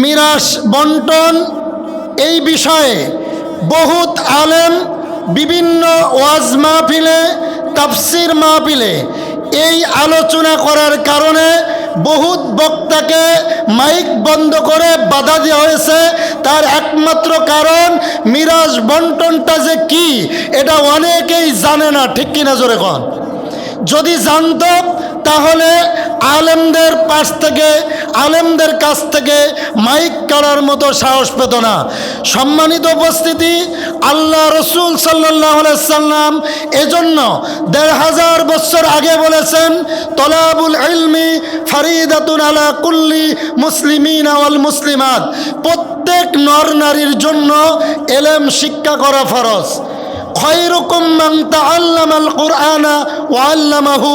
মিরাস বন্টন এই বিষয়ে বহুত আলেম বিভিন্ন ওয়াজ মাহফিলে, তাফসির মাহফিলে এই আলোচনা করার কারণে বহুত বক্তাকে মাইক বন্ধ করে বাধা দেওয়া হয়েছে। তার একমাত্র কারণ মিরাজ বন্টনটা যে কি, এটা অনেকেই জানে না। ঠিক কিনা জোরে কন? যদি জানত, তাহলে আলেমদের পাশ থেকে, আলেমদের কাছ থেকে মাইক কাড়ার মতো সাহস পেত না। সম্মানিত উপস্থিতি, আল্লাহ রসুল সাল্লাহ সাল্লাম এজন্য দেড় হাজার বছর আগে বলেছেন, তলাবুল ইলমি ফারিদাতুন আলা কুল্লি মুসলিমিন আওয়াল মুসলিমাত। প্রত্যেক নর নারীর জন্য এলেম শিক্ষা করা ফরজ। খয়রকম মান তাআল্লামাল কুরআনা ওয়া আল্লামাহু।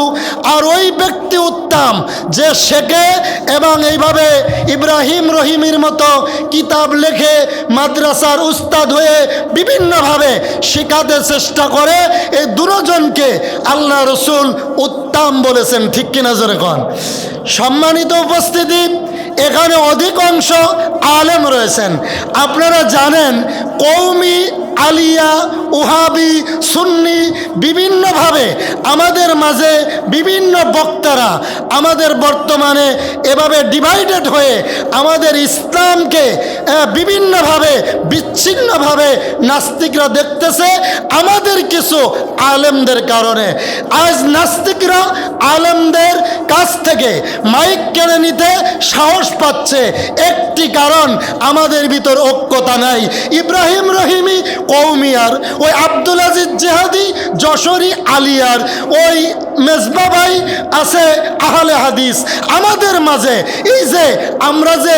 আর ওই ব্যক্তি উত্তম যে শেখে এবং এইভাবে ইব্রাহিম রহিমের মতো কিতাব লেখে, মাদ্রাসার উস্তাদ হয়ে বিভিন্নভাবে শেখাতে চেষ্টা করে, এই দুজনকে আল্লাহ রসুল উত্তম বলেছেন। ঠিক কিনা জোরে কন? সম্মানিত উপস্থিতি, এখানে অধিকাংশ আলেম রয়েছেন। আপনারা জানেন কৌমি আলিয়া, উহাবি, সুন্নি বিভিন্নভাবে আমাদের মাঝে বিভিন্ন বক্তারা আমাদের বর্তমানে এভাবে ডিভাইডেড হয়ে আমাদের ইসলামকে বিভিন্নভাবে, বিচ্ছিন্নভাবে নাস্তিকরা দেখতেছে আমাদের কিছু আলেমদের কারণে। আজ নাস্তিকরা আলেমদের কাছ থেকে মাইক কেড়ে নিতে সাহস পাচ্ছে। একটি কারণ, আমাদের ভিতর ঐক্যতা নাই। ইব্রাহিম রহিমি কৌমিয়ার ওই আব্দুল আজিজ জেহাদি, যশোরী আলিয়ার ওই মেজবা ভাই আছে আহলে হাদিস। আমাদের মাঝে এই যে আমরা যে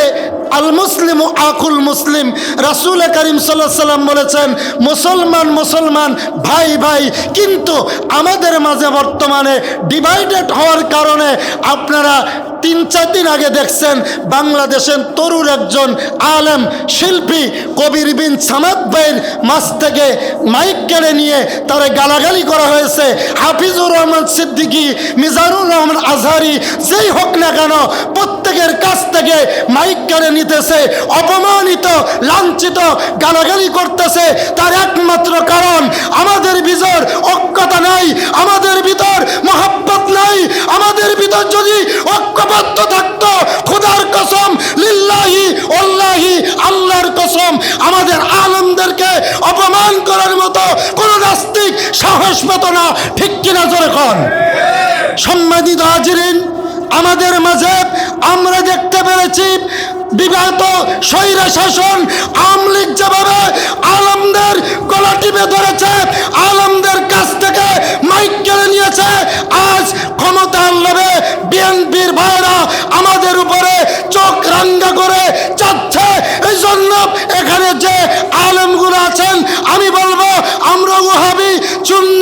আল মুসলিম আকুল মুসলিম, রাসুল করিম সাল্লাহ সাল্লাম বলেছেন, মুসলমান মুসলমান, ভাই ভাই, কিন্তু আমাদের মাঝে বর্তমানে ডিভাইডেড হওয়ার কারণে আপনারা তিন চার দিন আগে দেখছেন বাংলাদেশের তরুর একজন আলেম শিল্পী কবির বিন সামাদ ভাইয়ের মাছ থেকে মাইক কেড়ে নিয়ে তারা গালাগালি করা হয়েছে। হাফিজুর রহমান সিদ্দিকী, মিজানুর রহমান আজহারি, যেই হোক না কেন প্রত্যেকের কাছ থেকে মাইক কেড়ে নিতেছে, অপমানিত, লাঞ্ছিত, গালাগালি করতেছে। তার একমাত্র কারণ, আমাদের ভিতর ঐক্যতা নাই, আমাদের ভিতর মহাব্বত নাই, আমাদের ভিতর যদি ঐক্যবদ্ধ থাকতো। খোদার কসম, লিল্লাহি ওল্লাহি আল্লাহর কসম। আমাদের আলমদেরকে অপমান করার মতো কোন নাস্তিক সাহস পেত না। ঠিক কিনা জোরে কন? সম্মানিত হাজিরিন, আমাদের মাঝে আমরা দেখতে পেরেছি বিগত স্বৈরা শাসন আমলিক যেভাবে আলমদের গলা টিপে ধরেছে, আলমদের কাছ থেকে মাইক কেড়ে নিয়েছে, আজ ক্ষমতার লোভে বিএনপির চোখ করে চাচ্ছে এই জন্য এখানে যে আলেমগুলো আছেন আমি বলব আমরা ওহাবি চুন্নি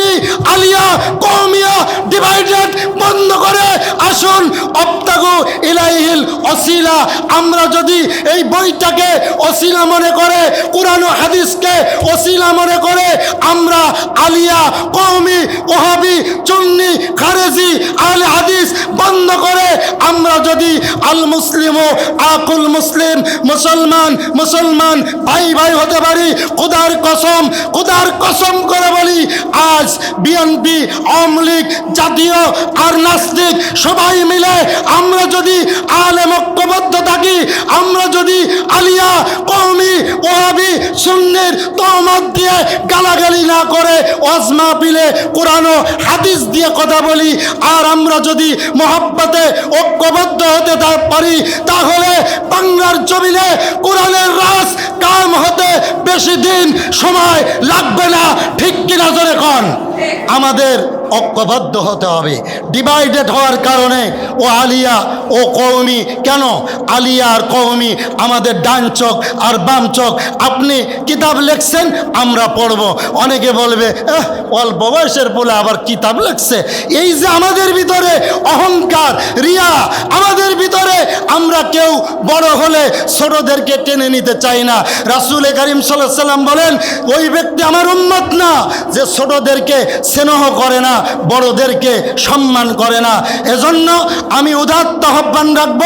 আলিয়া কৌমিয়া ডিভাইডেড বন্ধ করে, আসুন, অপ্তাগু ইলাইহিল অসিলা আমরা যদি এই বইটাকে অসিলা মনে করে, কোরআন হাদিসকে অসিলা মনে করে, আমরা আলিয়া কৌমি ওহাবি, চুন্নি, খারেজি আল হাদিস বন্ধ করে, আমরা যদি আল মুসলিম ও আকুল মুসলিম, মুসলমান মুসলমান, ভাই ভাই হতে পারি, খুদার কসম খুদার কসম করে বলি, আজ বিএনপি, আওয়ামী লীগ, জাতীয় আর নাস্তিক সবাই মিলে আমরা যদি আলেম ঐক্যবদ্ধ থাকি, আমরা যদি আলিয়া কৌমি ওহাবি সুন্নির তহমত দিয়ে গালাগালি না করে ওয়াজমা পিলে কোরআন হাদিস দিয়ে কথা বলি, আর আমরা যদি মহাব্বতে ঐক্যবদ্ধ হতে পারি, তাহলে বাংলার জমিনে কোরআনের কাম হতে বেশি দিন সময় লাগবে না ঠিক কিনা জোরে কন? আমাদের ঐক্যবদ্ধ হতে হবে। ডিভাইডেড হওয়ার কারণে ও আলিয়া ও কৌমি কেন? আলিয়া আর কৌমি আমাদের ডান চোখ আর বাম চোখ। আপনি কিতাব লিখছেন আমরা পড়ব। অনেকে বলবে "এহ, অল্প বয়সের বলে আবার কিতাব লিখছে। এই যে আমাদের ভিতরে অহংকার রিয়া আমাদের ভিতরে আমরা কেউ বড় হলে ছোটদেরকে টেনে নিতে চাই না। রাসূল রাসুল করিম সাল্লাম বলেন, ওই ব্যক্তি আমার উন্মত না যে ছোটদেরকে স্নেহ করে না, বড়দেরকে সম্মান করে না। এজন্য আমি উদাত্ত আহ্বান রাখব,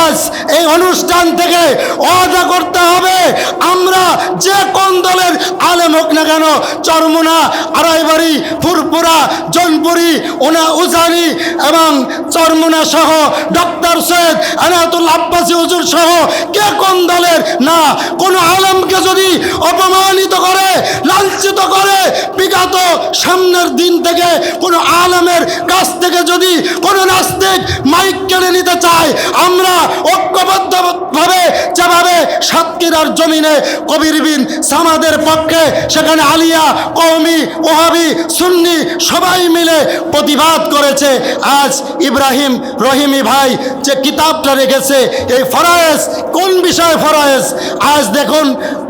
আজ এই অনুষ্ঠান থেকে ওয়াদা করতে হবে, আমরা যে কোন দলের আলেম হোক না কেন, চরমুনা, আড়াইবাড়ি ফুরপুরা জনপুরি ওনা উজানি এবং চরমুনা সহ ডক্টর সৈয়দ আনাতুল আব্বাসী হুজুর সহ কে কোন দলের না, কোন যদি অপমানিত করে, লাঞ্ছিত করে, বিগত সামনের দিন থেকে কোনো আলমের কাছ থেকে যদি কোনো নাস্তিক মাইক কেড়ে নিতে চায়, আমরা ঐক্যবদ্ধভাবে সাতক্ষীরার জমিনে কবির বিন সামাদের পক্ষে সেখানে আলিয়া কৌমি ওহাবি, সুন্নি সবাই মিলে প্রতিবাদ করেছে। আজ ইব্রাহিম রহিমি ভাই যে কিতাবটা রেখেছে, এই ফরায়েজ, কোন বিষয় ফরায়েজ? আজ দেখুন,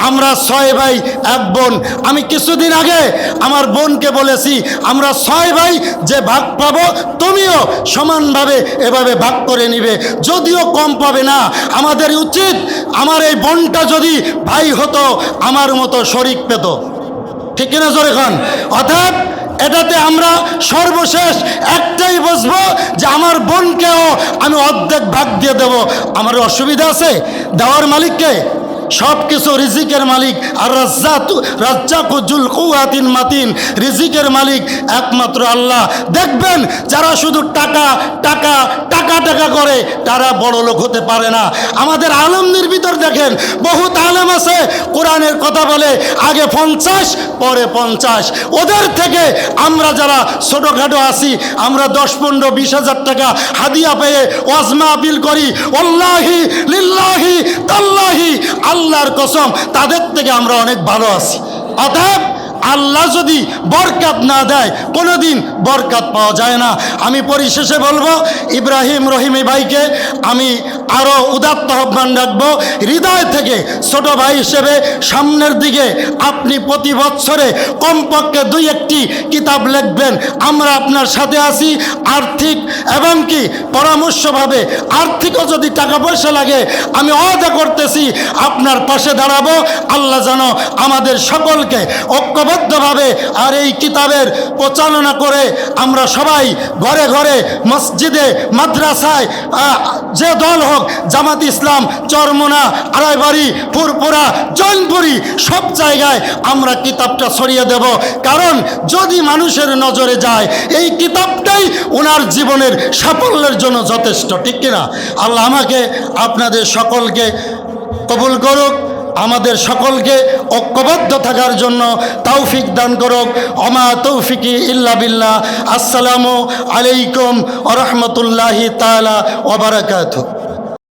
আমরা ছয় ভাই, এক বোন। আমি কিছুদিন আগে আমার বোনকে বলেছি, আমরা ছয় ভাই যে ভাগ পাবো, তুমিও সমানভাবে এভাবে ভাগ করে নিবে। যদিও কম পাবে না, আমাদের উচিত আমার এই বোনটা যদি ভাই হতো, আমার মতো শরিক পেত। ঠিক না জোরে খান? অর্থাৎ এটাতে আমরা সর্বশেষ একটাই বুঝব যে আমার বোনকেও আমি অর্ধেক ভাগ দিয়ে দেব। আমার অসুবিধা আছে? দেওয়ার মালিককে? সব কিছু রিজিকের মালিক। আর রাজ্জাতু কুয়াতিন মাতিন রিজিকের মালিক একমাত্র আল্লাহ। দেখবেন যারা শুধু টাকা টাকা টাকা টাকা করে, তারা বড় লোক হতে পারে না। আমাদের আলমদের ভিতর দেখেন, বহুত আলেম আছে, কোরআনের কথা বলে, আগে পঞ্চাশ, পরে পঞ্চাশ। ওদের থেকে আমরা যারা ছোটোখাটো আছি, আমরা দশ, পনেরো, বিশ হাজার টাকা হাদিয়া পেয়ে ওয়াজমা আপিল করি। ওল্লাহি লিল্লাহি তাল্লাহি আল্লাহর কসম তাদের থেকে আমরা অনেক ভালো আছি। অতএব আল্লাহ যদি বরকাত না দেয়, কোনোদিন বরকাত পাওয়া যায় না। আমি পরিশেষে বলব, ইব্রাহিম রহিমি ভাইকে আমি আরও উদাত্ত আহ্বান রাখব, হৃদয় থেকে ছোট ভাই হিসেবে সামনের দিকে আপনি প্রতি বছরে কমপক্ষে দুই একটি কিতাব লিখবেন। আমরা আপনার সাথে আছি আর্থিক এবং কি পরামর্শভাবে। আর্থিকও যদি টাকা পয়সা লাগে, আমি অদা করতেছি, আপনার পাশে দাঁড়াবো। আল্লাহ যেন আমাদের সকলকে ঐক্যবদ্ধভাবে আর এই কিতাবের প্রচালনা করে আমরা সবাই ঘরে ঘরে মসজিদে, মাদ্রাসায় যে দল হোক, জামাত ইসলাম, চরমোনা, আড়াইবাড়ি ফুরপুরা জৈনপুরি, সব জায়গায় আমরা কিতাবটা ছড়িয়ে দেব। কারণ যদি মানুষের নজরে যায়, এই কিতাবটাই ওনার জীবনের সাফল্যের জন্য যথেষ্ট, ঠিক কিনা? আল্লাহ আমাকে, আপনাদের সকলকে কবুল করুক। আমাদের সকলকে ঐক্যবদ্ধ থাকার জন্য তৌফিক দান করুক। অমা তৌফিকি ইল্লা বিল্লাহ। আসসালামু আলাইকুম ওরহমতুল্লাহি তালা ওবরাকাতু